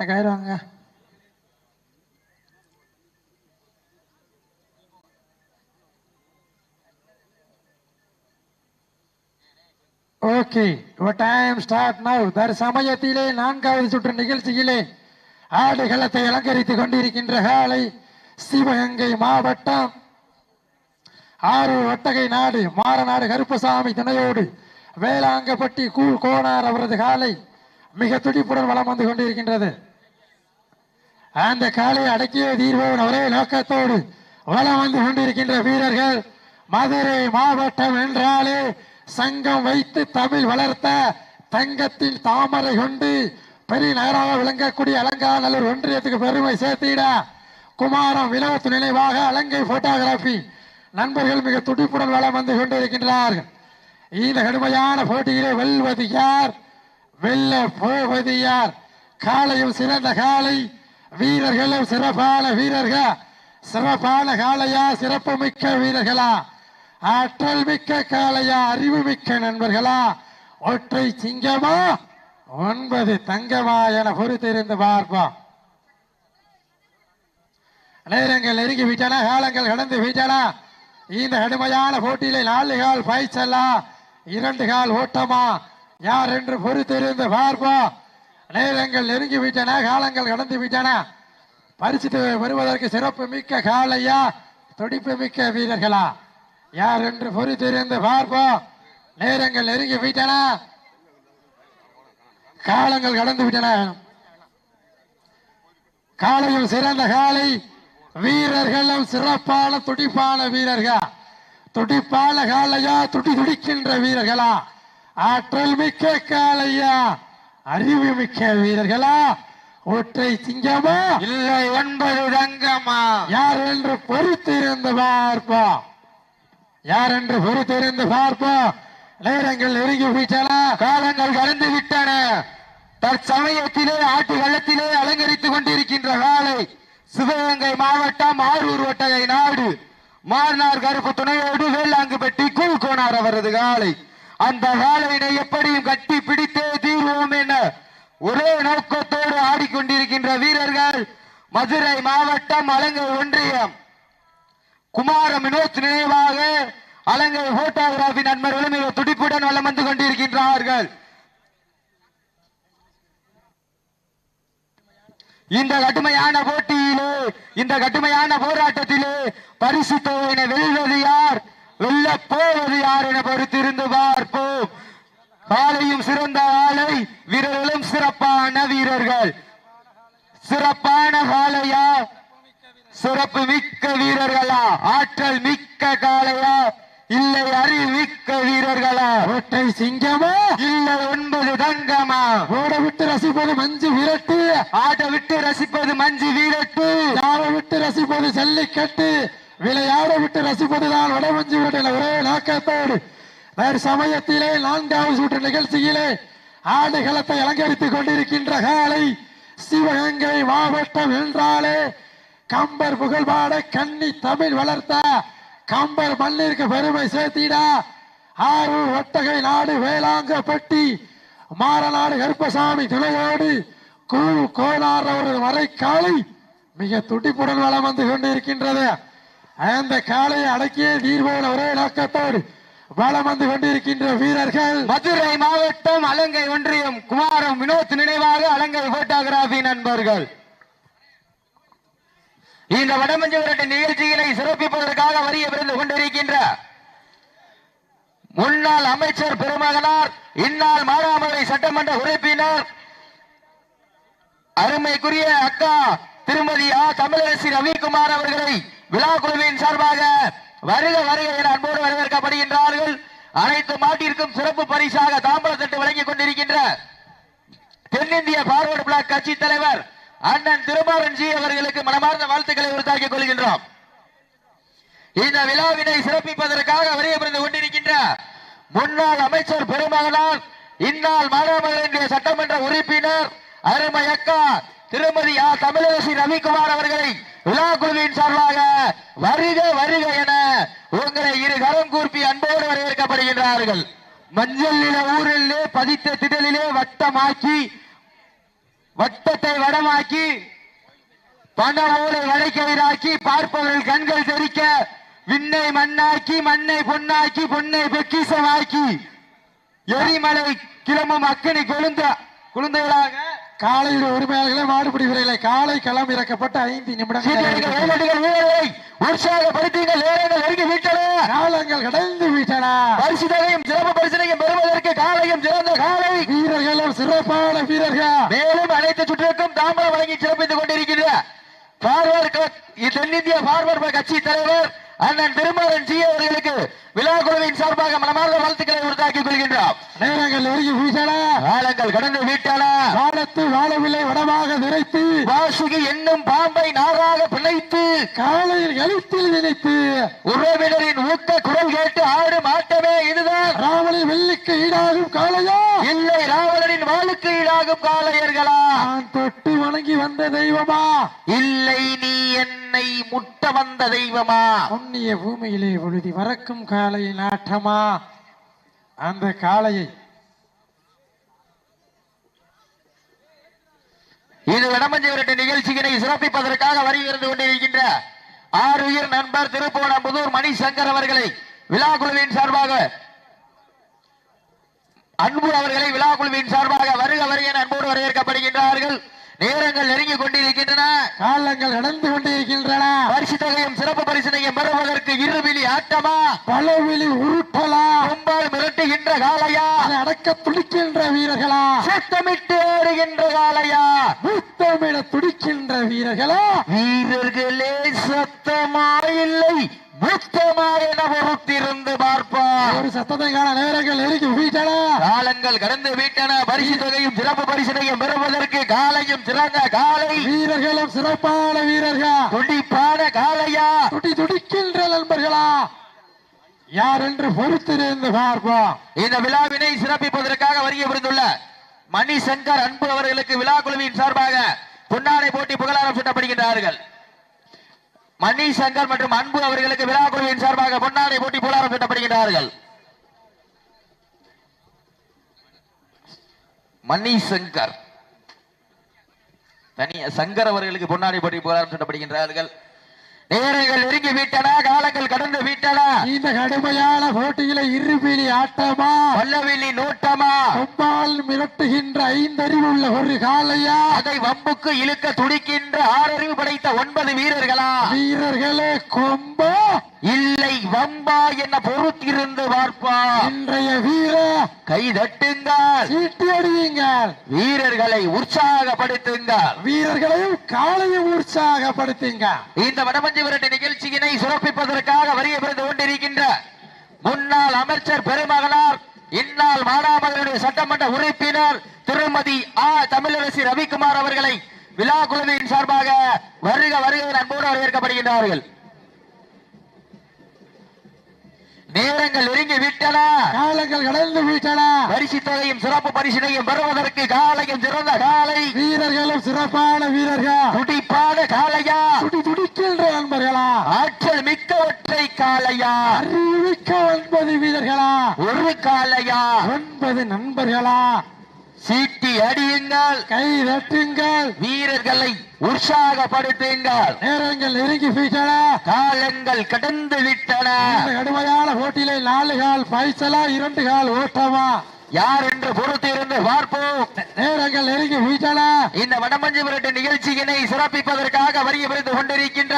இந்த கயிறு okay time start now தற்சமயத்திலே நான்காவது சுற்று நிகழ்ச்சியிலே ஆடுகளத்தை அலங்கரித்துக் கொண்டிருக்கின்ற காலை சிவகங்கை மாவட்டம் ஆறு ஒட்டகை நாடு மாறநாடு கருப்பசாமி துணையோடு வேளாங்கப்பட்டி கூழ் கோனார் அவரது காலை மிக துடிப்புடன் வலம் வந்து கொண்டிருக்கின்றது. அந்த காலை அடக்கிய தீர்பவன் ஒரே நோக்கத்தோடு வலம் வந்து கொண்டிருக்கின்ற வீரர்கள் மதுரை மாவட்டம் என்றாலே சங்கம் வைத்து தமிழ் வளர்த்த தங்கத்தின் தாமரை கொண்டு பெரிய நகராக விளங்கக்கூடிய அலங்காநல்லூர் ஒன்றியத்துக்கு பெருமை சேர்த்திட. குமாரம் வினோத் நினைவாக அலங்கை போட்டோகிராபி நண்பர்கள் மிக துடிப்புடன் வளம் வந்து கொண்டிருக்கின்றார்கள். இந்த கடுமையான போட்டியிலே வெல்வது யார்? வெல்ல போவது யார்? காலையும் சிறந்த காலை வீரர்களும் சிறப்பான வீரர்கள். சிறப்பான காளையா சிறப்பு மிக்க வீரர்களா. ஆற்றல் மிக்க காளையா அறிவு மிக்க நண்பர்களா. ஒற்றை சிங்கமா ஒன்பது தங்கமா என பொறுத்திருந்து பார்ப்போம். நேரங்கள் நெருங்கி விட்டன காலங்கள் கடந்து விட்டன. இந்த கடுமையான போட்டியில நாலு கால் பாய்ச்சலா இரண்டு கால் ஓட்டமா. யார் என்று பொறுத்திருந்து பார்ப்போம். நேரங்கள் நெருங்கி விட்டன காலங்கள் கடந்து விட்டன. பரிசு வருவதற்கு சிறப்பு மிக்க காலையா துடிப்பு மிக்க வீரர்களா. யார் என்று பொறுத்திருந்து பார்ப்போம். நேரங்கள் நெருங்கி விட்டன. காலங்கள் கடந்து விட்டன. காலையும் சிறந்த காலை வீரர்களும் சிறப்பான துடிப்பான வீரர்கள். துடிப்பான காலையா துடி துடிக்கின்ற வீரர்களா. ஆற்றல் மிக்க காலையா அறிவு மிக்க வீரர்களா? ஒற்றை சிங்கமா? இல்லை ஒன்பது தங்கமா? யார் என்று பொறுத்திருந்து பார்ப்போம். யார் என்று பொறுத்திருந்து பார்ப்போம். நேரங்கள் நெருங்கி விட்டன காலங்கள் கடந்து விட்டன. தற்சமயத்திலே ஆட்டு களத்திலே அலங்கரித்துக் கொண்டிருக்கின்ற காலை சிவகங்கை மாவட்டம் ஆரூர் ஒட்டகை நாடு. மார்னார் கருப்பு துணையோடு வேளாங்குப்பட்டி கூழ்கோனார் அவரது காலை. அந்த வேலையினை எப்படியும் கட்டி பிடித்தே தீர்வோம் என ஒரே நோக்கத்தோடு ஆடிக்கொண்டிருக்கின்ற வீரர்கள் மதுரை மாவட்டம் அலங்கை ஒன்றியம். குமார வினோத் நினைவாக அலங்கை போட்டோகிராபி நண்பர்களும் மிக துடிப்புடன் வலம் வந்து கொண்டிருக்கின்றார்கள். இந்த கடுமையான போட்டியிலே இந்த கடுமையான போராட்டத்திலே பரிசு தொகையினை வெல்வது யார்? வெல்ல போவது யார் என பொறுத்திருந்து பார்ப்போம். காலையும் சிறந்த ஆளை வீரர்களும் சிறப்பான வீரர்கள். சிறப்பான காலையா சிறப்பு மிக்க வீரர்களா? ஆற்றல் மிக்க காளையா? இல்லை அறிவு மிக்க வீரர்களா? ஒற்றை சிங்கமா? இல்லை ஒன்பது தங்கமா? ஓட விட்டு ரசிப்பது மஞ்சு விரட்டு. ஆட விட்டு ரசிப்பது மஞ்சு வீரட்டு. யார விட்டு ரசிப்பது ஜல்லிக்கட்டு. விளையாட விட்டு ரசிப்பதுதான் வடமஞ்சு ஒரே நோக்கத்தோடு. வேறு சமயத்திலே நான்காவது சுற்று நிகழ்ச்சியிலே ஆடுகளத்தை அலங்கரித்துக் கொண்டிருக்கின்ற காலை சிவகங்கை மாவட்டம் என்றாலே கம்பர் புகழ்பாட கன்னி தமிழ் வளர்த்த கம்பர் மண்ணிற்கு பெருமை சேர்த்திடா. ஆரூர் ஒட்டகை நாடு வேளாங்கப்பட்டி மாறநாடு கருப்பசாமி துணையோடு கோலார் கோனார் அவரது மறைக்காலை மிக துடிப்புடன் வளம் வந்து கொண்டிருக்கின்றது. அந்த காலையை அடக்கிய தீர்வோட ஒரே நோக்கத்தோடு வளம் வந்து கொண்டிருக்கின்ற வீரர்கள் மதுரை மாவட்டம் அலங்கை ஒன்றியம் குமாரம் வினோத் நினைவாக அலங்கை போட்டோகிராபி நண்பர்கள். இந்த வடமஞ்சு விரட்டு நிகழ்ச்சிகளை சிறப்பிப்பதற்காக வரிய விருந்து கொண்டிருக்கின்ற முன்னாள் அமைச்சர் பெருமகனார் இந்நாள் மானாமதுரை சட்டமன்ற உறுப்பினர் அருமைக்குரிய அக்கா திருமதி ஆ. தமிழரசி ரவிக்குமார் அவர்களை விழா குழுவின் சார்பாக வருக வருக என அன்போடு வரவேற்கப்படுகின்றார்கள். அனைத்து மாட்டிற்கும் சிறப்பு பரிசாக தாம்பரத்தட்டு வழங்கிக் கொண்டிருக்கின்ற தென்னிந்திய பார்வர்டு பிளாக் கட்சி தலைவர் அண்ணன் திருமாறன் ஜி அவர்களுக்கு மனமார்ந்த வாழ்த்துக்களை உறுத்தாக்கிக் கொள்கின்றோம். இந்த விழாவினை சிறப்பிப்பதற்காக வரைய புரிந்து கொண்டிருக்கின்ற முன்னாள் அமைச்சர் பெருமகனார் இந்நாள் மானாமதுரை சட்டமன்ற உறுப்பினர் அருமை அக்கா திருமதி ஆ. தமிழரசி ரவிக்குமார் அவர்களை விழா குழுவின் சார்பாக வருக வருக என உங்களை இரு கரம் கூர்ப்பி அன்போடு வரவேற்கப்படுகின்றார்கள். மஞ்சள் நில ஊரிலே பதித்த திடலிலே வட்டமாக்கி வட்டத்தை வடமாக்கி பண ஊரை வடைக்கயிறாக்கி பார்ப்பவர்கள் கண்கள் தெரிக்க விண்ணை மண்ணாக்கி மண்ணை பொன்னாக்கி பொன்னை பொக்கிசமாக்கி எரிமலை கிளம்பும் அக்கினி கொழுந்த குழுந்தைகளாக காலையில் உரிமையாளர்களே மாடுபிடி வீரர்களை காலை களம் இறக்கப்பட்ட ஐந்து நிமிடங்கள். உற்சாகப்படுத்துங்கள் நேரங்கள் நெருங்கி விட்டன காலங்கள் கடந்து விட்டன பரிசு தொகையும் சிறப்பு பரிசனையும் பெறுவதற்கு காலையும் சிறந்த காலை வீரர்களும் சிறப்பான வீரர்கள். மேலும் அனைத்து சுற்றுக்கும் தாம்பரம் வழங்கி சிறப்பித்துக் கொண்டிருக்கின்ற பார்வர் தென்னிந்திய பார்வர் கட்சி தலைவர் அண்ணன் திருமாறன் ஜி அவர்களுக்கு விழா குழுவின் சார்பாக மனமார்ந்த வாழ்த்துக்களை உறுதாக்கிக் கொள்கின்றோம் நேரங்கள் நெருங்கி காலங்கள் கடந்து விட்டன வானத்து வாழவில்லை வடமாக நிறைத்து வாசுகி என்னும் பாம்பை நாராக பிணைத்து. காலையில் எழுத்தில் நினைத்து. உறவினரின் ஊக்க குரல் கேட்டு ஆடும் ஆட்டமே இதுதான். ராவணி வெள்ளிக்கு ஈடாகும் காளையா? இல்லை ராவணனின் வாளுக்கு ஈடாகும் காளையர்களா? நான் தொட்டு வணங்கி வந்த தெய்வமா? இல்லை நீ என்னை முட்ட வந்த தெய்வமா? புண்ணிய பூமியிலே பொழுதி வரக்கும் காளையின் ஆட்டமா அந்த காளையை இது வடமஞ்சி விரட்டு நிகழ்ச்சியினை சிறப்பிப்பதற்காக வருகிறது கொண்டிருக்கின்ற ஆறுயிர் நண்பர் திருப்போணம்புதூர் மணி சங்கர் அவர்களை விழா குழுவின் சார்பாக அன்பு அவர்களை விழா குழுவின் சார்பாக வருக வருக அன்போடு வரவேற்கப்படுகின்றார்கள். நேரங்கள் நெருங்கிக் கொண்டிருக்கின்றன. காலங்கள் கடந்து கொண்டிருக்கின்றன. பரிசு தொகையும் சிறப்பு பரிசனையும் பெறுவதற்கு இருவிழி ஆட்டமா? பலவிழி உருட்டலா? கும்பால் மிரட்டுகின்ற காளையா? அதை அடக்க துடிக்கின்ற வீரர்களா? சத்தமிட்டு ஆடுகின்ற காளையா? முத்தமிட துடிக்கின்ற வீரர்களா? வீரர்களே சத்தமா இல்லை பொறுத்திருந்து பார்ப்பார் ஒரு சத்தத்தை காண நேரங்கள் நெருங்கி வீட்டன. காலங்கள் கடந்து விட்டன. பரிசு தொகையும் சிறப்பு பரிசனையும் பெறுவதற்கு காலையும் சிறந்த காலை. வீரர்களும் சிறப்பான வீரர்கள். துடிப்பான காளையா துடி துடிக்கின்ற நண்பர்களா? யார் என்று பொறுத்திருந்து பார்ப்போம். இந்த விழாவினை சிறப்பிப்பதற்காக வருகை புரிந்துள்ள மணிசங்கர் அன்பு அவர்களுக்கு விழா குழுவின் சார்பாக பொன்னாடை போட்டி புகழாரம் சூட்டப்படுகின்றார்கள். மணி சங்கர் மற்றும் அன்பு அவர்களுக்கு விழா குழுவின் சார்பாக பொன்னாடை போட்டி புகழாரம் மணி சங்கர் தனி சங்கர் அவர்களுக்கு பொன்னாடை போட்டி புகழாரம் சூட்டப்படுகின்றார்கள். நேரங்கள் நெருங்கி விட்டன காலங்கள் கடந்து விட்டன. இந்த கடுமையான போட்டியில இருபிலி ஆட்டமா? பல்லவில்லி நோட்டமா? கொம்பால் மிரட்டுகின்ற ஐந்தறிவுள்ள ஒரு காளையா? அதை வம்புக்கு இழுக்க துடிக்கின்ற ஆறறிவு படைத்த ஒன்பது வீரர்களா? வீரர்களே கொம்பா! இல்லை வம்பா என்ன பொறுத்திருந்து பார்ப்பா. இன்றைய வீர கை தட்டுங்கள் சீட்டி அடியுங்கள். வீரர்களை உற்சாகப்படுத்துங்கள். வீரர்களையும் காளையும் உற்சாகப்படுத்துங்க இந்த வடமஞ்சி விரட்டு நிகழ்ச்சியினை சிறப்பிப்பதற்காக வருகை புரிந்து கொண்டிருக்கின்ற முன்னாள் அமைச்சர் பெருமகனார் இந்நாள் மானாமகளுடைய சட்டமன்ற உறுப்பினர் திருமதி ஆ. தமிழரசி ரவிக்குமார் அவர்களை விழா குழுவின் சார்பாக வருக வருக என அன்போடு வரவேற்கப்படுகின்றார்கள். நேரங்கள் நெருங்கி விட்டன. காலங்கள் கடந்து விட்டன. பரிசு தொகையும் சிறப்பு பரிசினையும் பெறுவதற்கு காலையும் சிறந்த காலை. வீரர்களும் சிறப்பான வீரர்கள். துடிப்பான காளையா துடி துடிக்கின்ற நண்பர்களா? ஆற்றல் மிக்க ஒற்றை காளையா அறிவிக்க ஒன்பது வீரர்களா? ஒரு காளையா ஒன்பது நண்பர்களா? சீட்டி அடியுங்கள். கை தட்டுங்கள் வீரர்களை உற்சாகப்படுத்துங்கள். நேரங்கள் நெருங்கி விட்டன காலங்கள் கடந்து விட்டன. கடுமையான போட்டியிலே நாலு கால் பைசலா இரண்டு கால் ஓட்டமா. யார் என்று பொறுத்திருந்து பார்ப்போம். நேரங்கள் நெருங்கி விட்டன இந்த வடமஞ்சு விரட்டு நிகழ்ச்சியினை சிறப்பிப்பதற்காக வருகை புரிந்து கொண்டிருக்கின்ற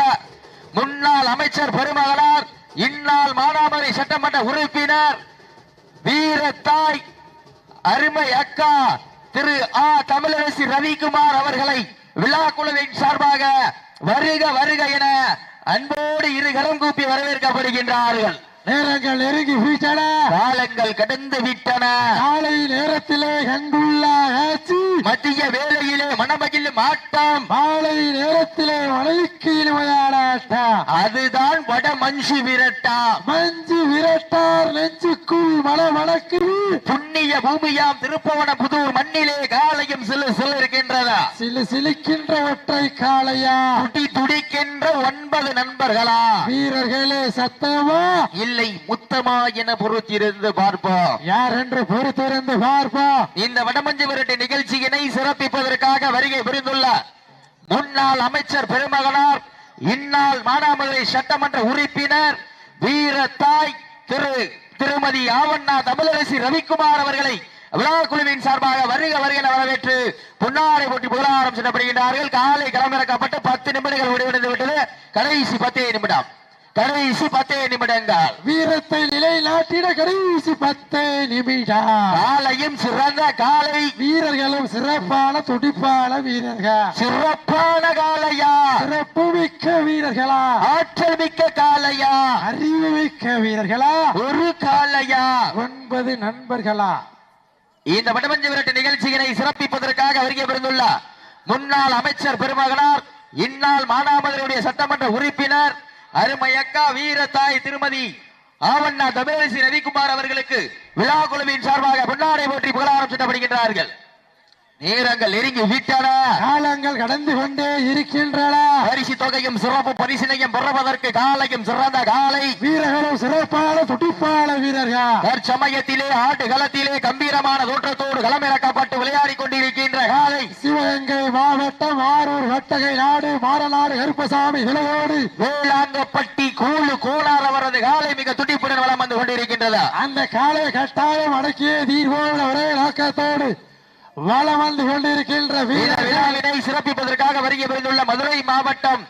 முன்னாள் அமைச்சர் பெருமகனார் இந்நாள் மானாமரை சட்டமன்ற உறுப்பினர் வீரத்தாய் அருமை அக்கா திரு ஆ தமிழரசி ரவிக்குமார் அவர்களை விழா குழுவின் சார்பாக வருக வருக என அன்போடு இரு கரம் கூப்பி வரவேற்கப்படுகின்றார்கள். நேரங்கள் நெருங்கி விட்டன. காலங்கள் கடந்து விட்டன. காலை நேரத்திலே கண்டுள்ள ஆட்சி மத்திய வேளையிலே மணமகிழும் ஆட்டம் மாலை நேரத்திலே மலைக்கு இனிமையான ஆட்டம் அதுதான் வட மஞ்சு விரட்டா. மஞ்சு விரட்டார் நெஞ்சுக்குள் மன வணக்குது புண்ணிய பூமியாம் திருப்பவன புதூர் மண்ணிலே காலையும் சிலு சிலருக்கு வருகின்றதா சிலு சிலிக்கின்ற ஒற்றை காளையா? துடி துடிக்கின்ற ஒன்பது நண்பர்களா? வீரர்களே சத்தமா இல்லை முத்தமா என பொறுத்திருந்து பார்ப்போம். யார் என்று பொறுத்திருந்து பார்ப்போம். இந்த வடமஞ்சு விரட்டு நிகழ்ச்சியினை சிறப்பிப்பதற்காக வருகை புரிந்துள்ள முன்னாள் அமைச்சர் பெருமகனார் இந்நாள் மானாமதுரை சட்டமன்ற உறுப்பினர் வீரத்தாய் திரு திருமதி ஆவண்ணா தமிழரசி ரவிக்குமார் அவர்களை விழா குழுவின் சார்பாக வருக வருக வரவேற்று பொன்னாடை போட்டி புகழாரம் செல்லப்படுகின்றார்கள். காலை களமிறக்கப்பட்டு பத்து நிமிடங்கள் முடிவடைந்து விட்டது. கடைசி பத்தே நிமிடம். கடைசி பத்தே நிமிடங்கள் வீரத்தை நிலைநாட்டிட கடைசி பத்தே நிமிடம். காலையும் சிறந்த காலை. வீரர்களும் சிறப்பான துடிப்பான வீரர்கள். சிறப்பான காலையா? சிறப்பு மிக்க வீரர்களா? ஆற்றல் மிக்க காலையா? அறிவு மிக்க வீரர்களா? ஒரு காலையா? ஒன்பது நண்பர்களா? இந்த வடமஞ்சு விரட்டு நிகழ்ச்சியினை சிறப்பிப்பதற்காக வருகை புரிந்துள்ள முன்னாள் அமைச்சர் பெருமகனார் இந்நாள் மானாமதுரையுடைய சட்டமன்ற உறுப்பினர் அருமையக்கா வீரத்தாய் திருமதி ஆவண்ணா தமிழரசி ரவிக்குமார் அவர்களுக்கு விழா குழுவின் சார்பாக பொன்னாடை போற்றி புகழாரம் சுட்டப்படுகின்றார்கள். நேரங்கள் நெருங்கி விட்டன. காலங்கள் கடந்து கொண்டே இருக்கின்றன. பரிசு தொகையும் சிறப்பு பரிசினையும் பெறுவதற்கு காலையும் சிறந்த காலை. வீரர்களும் சிறப்பான துடிப்பான வீரர்கள். தற்சமயத்திலே ஆட்டு களத்திலே கம்பீரமான தோற்றத்தோடு களமிறக்கப்பட்டு விளையாடிக் கொண்டிருக்கின்ற காலை. சிவகங்கை மாவட்டம் ஆரூர் வட்டகை நாடு மாரநாடு கருப்பசாமி நிலையோடு வேளாங்கப்பட்டி கூழு கோணார் அவரது காலை மிக துடிப்புடன் வளம் வந்து கொண்டிருக்கின்றது. அந்த காலை கட்டாயம் அடக்கிய தீர்வோடு ஒரே நோக்கத்தோடு. வளம் வந்து கொண்டிருக்கின்ற வீர விழாவினை சிறப்பிப்பதற்காக வருகை புரிந்துள்ள மதுரை மாவட்டம்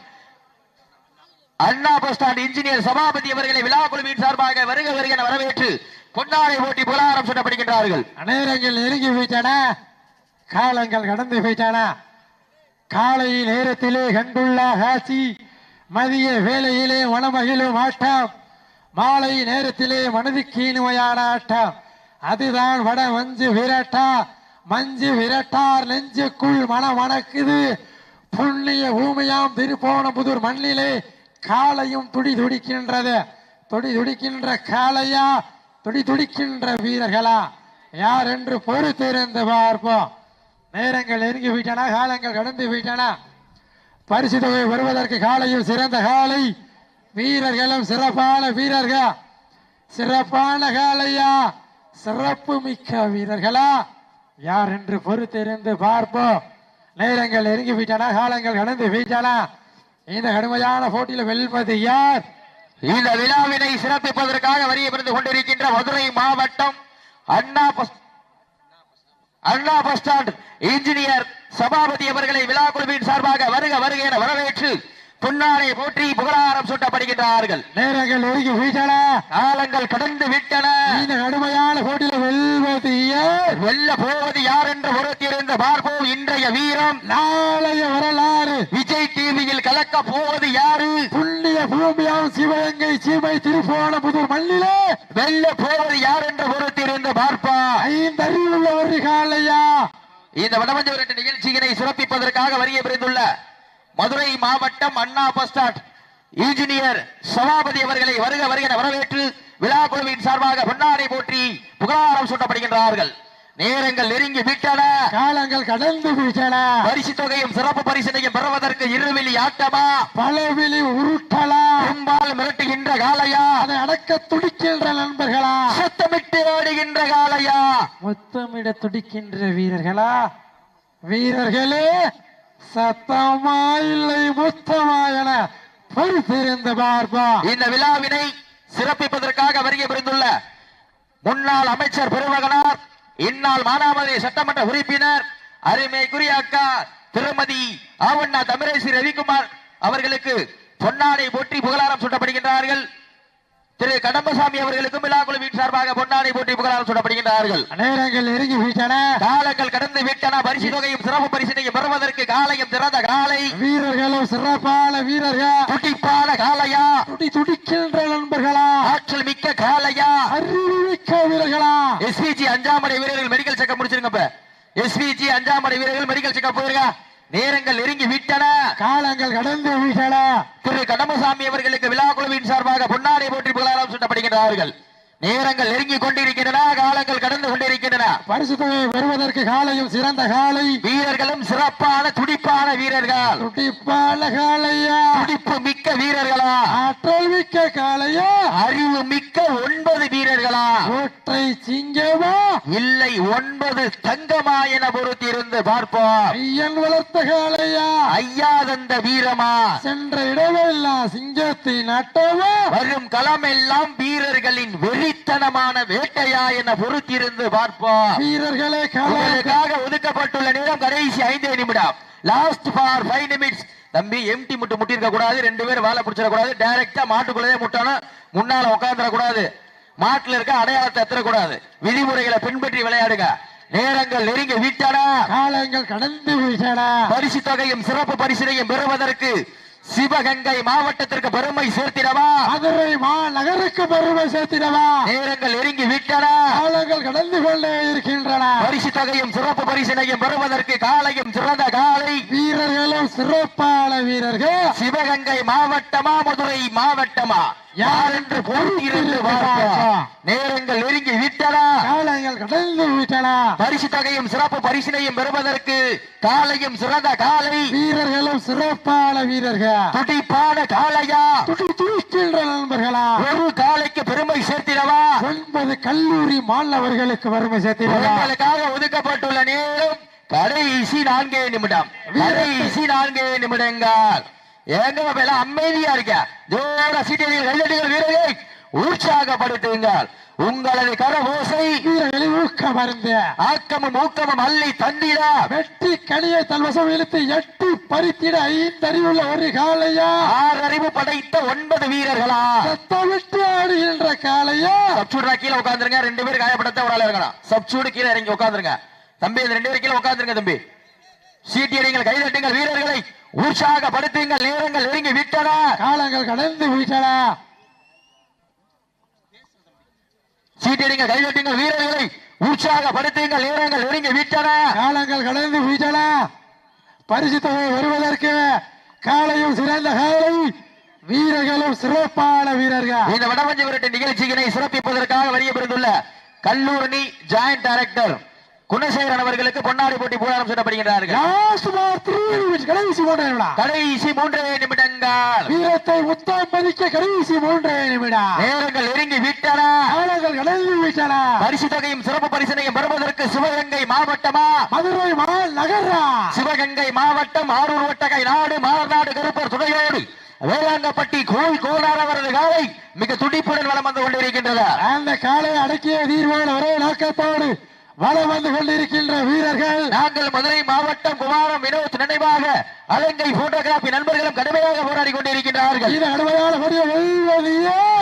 Anna bus stand engineer Sabapathy அவர்களை விழா குழுவின் சார்பாக வருக வருக என வரவேற்று கொண்டாடை ஓட்டி புலாரம் சொல்லப்படுகின்றார்கள் நேரங்கள் நெருங்கி போயிட்டானா? காலங்கள் கடந்து போயிட்டானா? காலை நேரத்திலே கண்டுள்ள ஹாசி மதிய வேலையிலே வனமகிழும் ஆட்டம் மாலை நேரத்திலே மனதுக்கு இனிமையான ஆட்டம். அதுதான் வட வஞ்சு வீராட்டா. மஞ்சு விரட்டார் நெஞ்சுக்குள் மன மணக்குது. புண்ணிய பூமியாம் திருப்போணபுதூர் மண்ணிலே காலையும் துடி துடிக்கின்றது. துடி துடிக்கின்ற காளையா? துடி துடிக்கின்ற வீரர்களா? யார் என்று பொறுத்திருந்து பார்ப்போம். நேரங்கள் நெருங்கி விட்டன காலங்கள் கடந்து விட்டன. பரிசு தொகை வருவதற்கு காலையும் சிறந்த காலை வீரர்களும் சிறப்பான வீரர்கள். சிறப்பான காலையா சிறப்பு மிக்க வீரர்களா? யார் என்று பொறுத்திருந்து பார்ப்போம். நேரங்கள் நெருங்கி விட்டன காலங்கள் கடந்து விட்டன. இந்த கடுமையான போட்டியில் வெல்வது யார்? இந்த விழாவினை சிறப்பிப்பதற்காக வரிய பிறந்து கொண்டிருக்கின்ற மதுரை மாவட்டம் Anna bus Anna bus stand engineer Sabapathy அவர்களை விழா குழுவின் சார்பாக வருக வருக என வரவேற்று பொன்னாடை போற்றி புகழாரம் சூட்டப்படுகின்றார்கள். நேரங்கள் நெருங்கி விட்டன காலங்கள் கடந்து விட்டன. இந்த கடுமையான போட்டியில் வெல்வது யார் வெல்ல போவது யார் என்று பொறுத்திருந்து பார்ப்போம் இன்றைய வீரம். நாளைய வரலாறு. விஜய் டிவியில் கலக்க போவது யாரு? புண்ணிய பூமியாம் சிவகங்கை சீமை திருப்போணபுதூர் மண்ணிலே வெல்ல போவது யார் என்று பொறுத்திருந்து பார்ப்பா. ஐந்து அறிவுள்ள ஒரு காலையா இந்த வடமஞ்சு விரட்டு நிகழ்ச்சியினை சிறப்பிப்பதற்காக வருகை புரிந்துள்ள மதுரை மாவட்டம் Anna bus stand. Engineer Sabapathy அவர்களை வருக வருக என வரவேற்று விழா குழுவின் சார்பாக பொன்னாடை போற்றி புகழாரம் சூட்டப்படுகின்றார்கள். நேரங்கள் நெருங்கி விட்டன. காலங்கள் கடந்து விட்டன. பரிசு தொகையும் சிறப்பு பரிசினையும் பெறுவதற்கு இருவெளி ஆட்டமா? பலவிழி உருட்டலா. பெரும்பால் மிரட்டுகின்ற காலையா அதை அடக்க துடிக்கின்ற நண்பர்களா? சத்தமிட்டு ஆடுகின்ற காலையா முத்தமிட துடிக்கின்ற வீரர்களா? வீரர்களே சத்தமா இல்லை முத்தமா என பொறுத்திருந்து இந்த விழாவினை சிறப்பிப்பதற்காக வருகை புரிந்துள்ள முன்னாள் அமைச்சர் பெருமகனார் இந்நாள் மானாமதுரை சட்டமன்ற உறுப்பினர் அருமைக்குரிய அக்கா திருமதி ஆவண்ணா தமிழேசி ரவிக்குமார் அவர்களுக்கு பொன்னாடை போற்றி புகழாரம் சூட்டப்படுகின்றார்கள். திரு கடம்பசாமி அவர்களுக்கும் குழுவின் சார்பாக பொன்னாடை போற்றி புகழாரம் சூட்டப்படுகின்றார்கள் நேரங்கள் நெருங்கி விட்டன காலங்கள் கடந்து விட்டன. பரிசு தொகையும் சிறப்பு பரிசினையும் பெறுவதற்கு காலையும் திறந்த காலை. வீரர்களும் சிறப்பான வீரர்கள். துடிப்பான காலையா? துடி துடிக்கின்ற நண்பர்களா? ஆற்றல் மிக்க காலையா? அறிவுமிக்க வீரர்களா? எஸ்பிஜி அஞ்சாம் படை வீரர்கள் மெடிக்கல் செக்அப் முடிச்சிருங்க எஸ்பிஜி அஞ்சாம் படை வீரர்கள் மெடிக்கல் செக்அப் போயிருங்க. நேரங்கள் நெருங்கி விட்டன. காலங்கள் கடந்து விட்டன திரு கடம்பசாமி அவர்களுக்கு விழா குழுவின் சார்பாக பொன்னாடை போற்றி புகழாரம் சூட்டப்படுகின்றார்கள். நேரங்கள் நெருங்கிக் கொண்டிருக்கின்றன காலங்கள் கடந்து கொண்டிருக்கின்றன. பரிசு தொகையை பெறுவதற்கு காலையும் சிறந்த காலை. வீரர்களும் சிறப்பான துடிப்பான வீரர்கள். துடிப்பான காலையா? துடிப்பு மிக்க வீரர்களா? ஆற்றல் மிக்க காலையா அறிவு மிக்க ஒன்பது வீரர்களா? ஒற்றை சிங்கமா? இல்லை ஒன்பது தங்கமா என பொறுத்திருந்து பார்ப்போம். ஐயன் வளர்த்த காலையா ஐயா தந்த வீரமா? சென்ற இடமெல்லாம் சிங்கத்தின் அட்டவா வரும் களமெல்லாம் வீரர்களின் வெறித்தனமான வேட்டையா என பொறுத்திருந்து பார்ப்போம். வீரர்களே காலை உங்களுக்காக ஒதுக்கப்பட்டுள்ள நேரம் கடைசி ஐந்து நிமிடம். லாஸ்ட் ஃபார் ஃபைவ் நிமிட்ஸ் தம்பி எம்டி முட்டு முட்டிருக்க கூடாது. ரெண்டு பேரும் வேலை பிடிச்சிட கூடாது. டைரக்டா மாட்டுக்குள்ளே முட்டணும் முன்னால உட்காந்துட கூடாது. மாட்டுல இருக்க அடையாளத்தை எத்தர கூடாது விதிமுறைகளை பின்பற்றி விளையாடுங்க. நேரங்கள் நெருங்கி விட்டன காலங்கள் கடந்து விட்டன பரிசு தொகையும் சிறப்பு பரிசினையும் பெறுவதற்கு சிவகங்கை மாவட்டத்திற்கு பெருமை சேர்த்திடவா? மதுரை மாநகருக்கு பெருமை சேர்த்திடவா? நேரங்கள் நெருங்கி விட்டன. காலங்கள் கடந்து கொண்டே இருக்கின்றன. பரிசு தொகையும் சிறப்பு பரிசினையும் பெறுவதற்கு காலையும் சிறந்த காலை. வீரர்களும் சிறப்பான வீரர்கள். சிவகங்கை மாவட்டமா மதுரை மாவட்டமா? யார் என்று பார்ப்போம் நேரங்கள் நெருங்கி விட்டன காலங்கள் கடந்து விட்டன பரிசு தொகையும் சிறப்பு பரிசினையும் பெறுவதற்கு காலையும் சிறந்த காலை. வீரர்களும் சிறப்பான வீரர்கள். துடிப்பான துடிக்கின்ற நண்பர்களா? ஒரு காலைக்கு பெருமை சேர்த்திடவா? ஒன்பது கல்லூரி மாணவர்களுக்கு வறுமை சேர்த்திடவா? ஒதுக்கப்பட்டுள்ள நேரம் கடைசி நான்கே நிமிடம். கடைசி நான்கே நிமிடங்கள். எங்க மேல அமைதியா இருக்க ஜோர சீட்டியர்கள் கைதட்டுகள் வீரர்களை உற்சாகப்படுத்துங்கள். உங்களது கரவோசை வீரர்களை ஊக்கம் அருந்து ஆக்கமும் ஊக்கமும் அள்ளி தந்திட. வெட்டி கனியை தல்வசம் இழுத்து எட்டி பறித்திட ஐந்தறிவுள்ள ஒரு காளையா? ஆறறிவு படைத்த ஒன்பது வீரர்களா? சத்தமிட்டு ஆடுகின்ற காளையா? சப்சூடா கீழே உட்காந்துருங்க ரெண்டு பேர் காயப்படுத்த ஒரு ஆள் இறங்கணும். சப்சூடு கீழே இறங்கி உட்காந்துருங்க தம்பி இந்த ரெண்டு பேர் கீழே உட்காந்துருங்க தம்பி. சீட்டியடிங்கள் கைதட்டுங்கள் வீரர்களை. உற்சாகப்படுத்துங்கள் நேரங்கள் நெருங்கி விட்டன. காலங்கள் கடந்து விட்டன சீட்டியடிங்கள் கைதட்டுங்கள் வீரர்களை. உற்சாகப்படுத்துங்கள் நேரங்கள் நெருங்கி விட்டன. காலங்கள் கடந்து விட்டன பரிசு தொகை வருவதற்கு காலையும் சிறந்த காலை வீரர்களும் சிறப்பான வீரர்கள். இந்த வடமஞ்சு விரட்டு நிகழ்ச்சியினை சிறப்பிப்பதற்காக வருகை பெறுந்துள்ள கல்லூரணி ஜாயிண்ட் டைரக்டர் குணசேகரன் அவர்களுக்கு பொன்னாடி போட்டி த்ரீ நிமிஷம் கடைசி மூன்றே கடைசி மூன்றே நிமிடங்கள். வீரத்தை முத்தாம் பதிக்க கடைசி மூன்றே நிமிடம். நேரங்கள் நெருங்கி விட்டன. கடந்து விட்டன. பரிசு தொகையும் சிறப்பு பரிசனையும் பெறுவதற்கு சிவகங்கை மாவட்டமா? மதுரை மால் நகரா சிவகங்கை மாவட்டம் ஆரூர் வட்டகை நாடு மாநாடு கருப்பர் துணையோடு வேளாங்கப்பட்டி கோவில் கோலார் அவரது காலை மிக துடிப்புடன் வலம் வந்து கொண்டிருக்கின்றது அந்த காலை அடக்கிய தீர்வான ஒரே நோக்கத்தோடு வலம் வந்து கொண்டிருக்கின்ற வீரர்கள் நாங்கள் மதுரை மாவட்டம் குமாரம் வினோத் நினைவாக அலங்கை போட்டோகிராபி நண்பர்களும் கடுமையாக போராடி கொண்டிருக்கின்றார்கள். இது கடுமையான?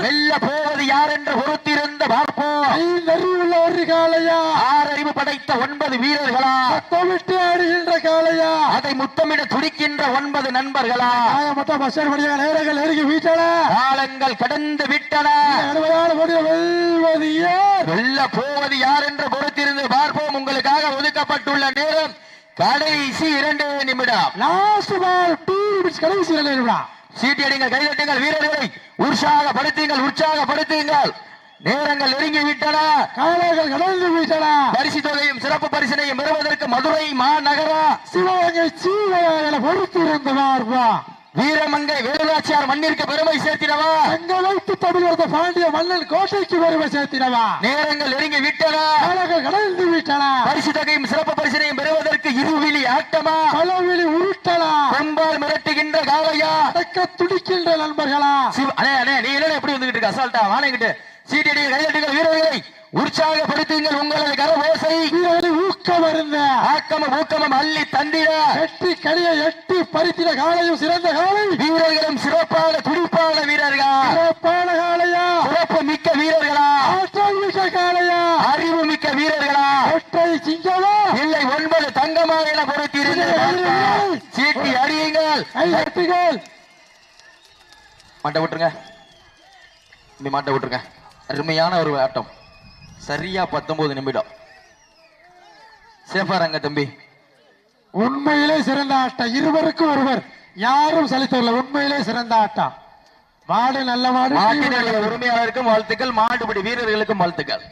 வெல்ல போவது யார் என்று பொறுத்திருந்து பார்ப்போம். ஐந்தறிவுள்ள ஒரு காளையா. ஆறறிவு படைத்த ஒன்பது வீரர்களா? சத்தமிட்டு ஆடுகின்ற காளையா. அதை முத்தமிட துடிக்கின்ற ஒன்பது நண்பர்களா? மொத்தம் பஸ் நேரங்கள் நெருங்கி வீட்டன. காலங்கள் கடந்து விட்டன. கடுமையான வெல்வது யார்? வெல்ல போவது யார் என்று பொறுத்திருந்து பார்ப்போம். உங்களுக்காக ஒதுக்கப்பட்டுள்ள நேரம் கடைசி இரண்டு நிமிடம். லாஸ்ட் பால் டூ மினிட்ஸ் கடைசி இரண்டு நிமிடம். சீட்டியடிங்கள் கைதட்டுங்கள் வீரர்களை உற்சாகப்படுத்துங்கள் உற்சாகப்படுத்துங்கள். நேரங்கள் நெருங்கி விட்டன காளைகள் கடந்து வீட்டன. பரிசு தொகையும் சிறப்பு பரிசினையும் பெறுவதற்கு மதுரை மாநகரா சிவகங்கை சீவையாக பொறுத்து இருந்து பார்ப்பா வீரமங்கை வேலுநாச்சியார் மண்ணிற்கு பெருமை சேர்த்திடவா? அங்க வைத்து தமிழக பாண்டிய மன்னன் கோட்டைக்கு பெருமை சேர்த்திடவா? நேரங்கள் நெருங்கி விட்டன. கடந்து விட்டன. பரிசு தொகையும் சிறப்பு பரிசினையும் பெறுவதற்கு இருவிழி ஆட்டமா? களவிழி உருட்டலா? கொம்பால் மிரட்டுகின்ற காளையா? அடக்க துடிக்கின்ற நண்பர்களா? அண்ணே அண்ணே நீ என்ன எப்படி வந்துகிட்டு இருக்க? அசால்ட்டா வாங்கிட்டு சீட்டடி கைதட்டுங்கள் வீரர்களை உற்சாகப்படுத்துங்கள் உங்களது கரவோசை வீரர்களை ஊக்கம் இருந்த ஆக்கமும் ஊக்கமும் அள்ளி தந்திட. எட்டி கனியை எட்டி பறித்திட காளையும் சிறந்த காளை வீரர்களும் சிறப்பான துடிப்பான வீரர்கள்? சிறப்பான காளையா சிறப்பு மிக்க வீரர்களா? ஆற்றல் மிக்க காளையா அறிவு மிக்க வீரர்களா? ஒற்றை சிங்கமா? இல்லை ஒன்பது தங்கமா என பொறுத்திருந்து பார்ப்போம். சீட்டி அறியுங்கள் மாட்ட விட்டுருங்க. இப்படி மாட்ட விட்டுருங்க. அருமையான ஒரு ஆட்டம். சரியா பத்தொன்பது நிமிடம். சேஃபா இருங்க தம்பி. உண்மையிலே சிறந்த ஆட்டம் இருவருக்கும் ஒருவர். யாரும் சலித்தவர்கள் உண்மையிலே சிறந்த ஆட்டம் மாடு நல்ல மாடு உரிமையாளருக்கும் வாழ்த்துக்கள். மாட்டுப்படி வீரர்களுக்கும் வாழ்த்துக்கள்.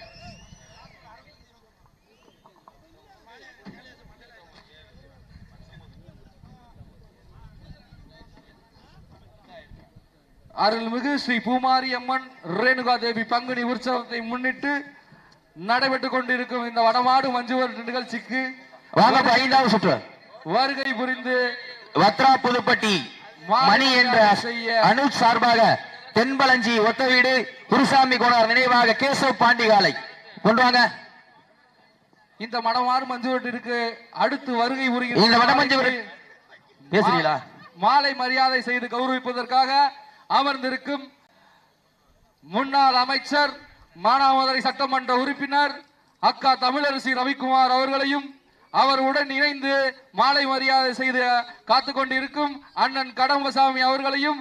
அருள்மிகு ஸ்ரீ பூமாரி அம்மன் ரேணுகா தேவி பங்குனி உற்சவத்தை முன்னிட்டு நடைபெற்றுக் கொண்டிருக்கும் இந்த வடமாடு மஞ்சுவர் நிகழ்ச்சிக்கு வாங்க ஐந்தாவது சுற்று. வருகை புரிந்து வத்ரா புதுப்பட்டி மணி என்ற அனுஜ் சார்பாக தென்பலஞ்சி ஒத்த வீடு குருசாமி கோனார் நினைவாக கேசவ் பாண்டிகாலை. கொண்டு வாங்க. இந்த மடமாடு மஞ்சுவட்டிற்கு அடுத்து வருகை இந்த வடமஞ்சுவர் பேசுறீங்களா? மாலை மரியாதை செய்து கௌரவிப்பதற்காக அமர்ந்திருக்கும் முன்னாள் அமைச்சர் மானாமதுரை சட்டமன்ற உறுப்பினர் அக்கா தமிழரசி ரவிக்குமார் அவர்களையும் அவருடன் இணைந்து மாலை மரியாதை செய்து காத்துக் கொண்டிருக்கும் அண்ணன் கடம்பசாமி அவர்களையும்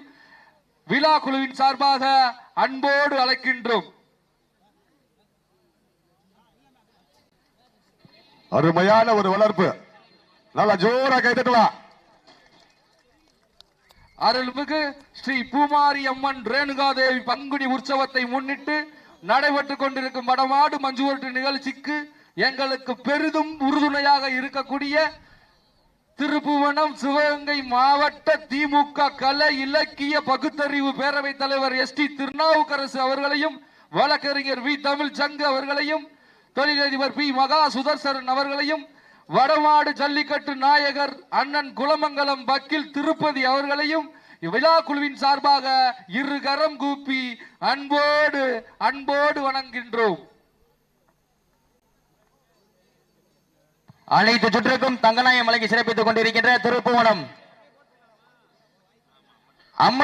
விழா குழுவின் சார்பாக அன்போடு அழைக்கின்றோம். அருமையான ஒரு வளர்ப்பு. நல்லா ஜோரா கைத்தட்டலாம் அருள்மிகு ஸ்ரீ பூமாரி அம்மன் ரேணுகாதேவி பங்குனி உற்சவத்தை முன்னிட்டு நடைபெற்றுக் கொண்டிருக்கும் வடமாடு மஞ்சுவரட்டு நிகழ்ச்சிக்கு எங்களுக்கு பெரிதும் உறுதுணையாக இருக்கக்கூடிய திருப்புவனம் சிவகங்கை மாவட்ட திமுக கலை இலக்கிய பகுத்தறிவு பேரவைத் தலைவர் எஸ் டி திருநாவுக்கரசு அவர்களையும் வழக்கறிஞர் வி தமிழ் சங்கு அவர்களையும் தொழிலதிபர் பி மகா சுதர்சரன் அவர்களையும் வடமாடு ஜல்லிக்கட்டு நாயகர் அண்ணன் குலமங்கலம் வக்கீல் திருப்பதி அவர்களையும் விழா குழுவின் சார்பாக இரு கரம் கூப்பி அன்போடு அன்போடு வணங்குகின்றோம். அனைத்து சுற்றுக்கும் தங்கநாயம் வழங்கி சிறப்பித்துக் கொண்டிருக்கின்ற திருப்புவனம். அம்மா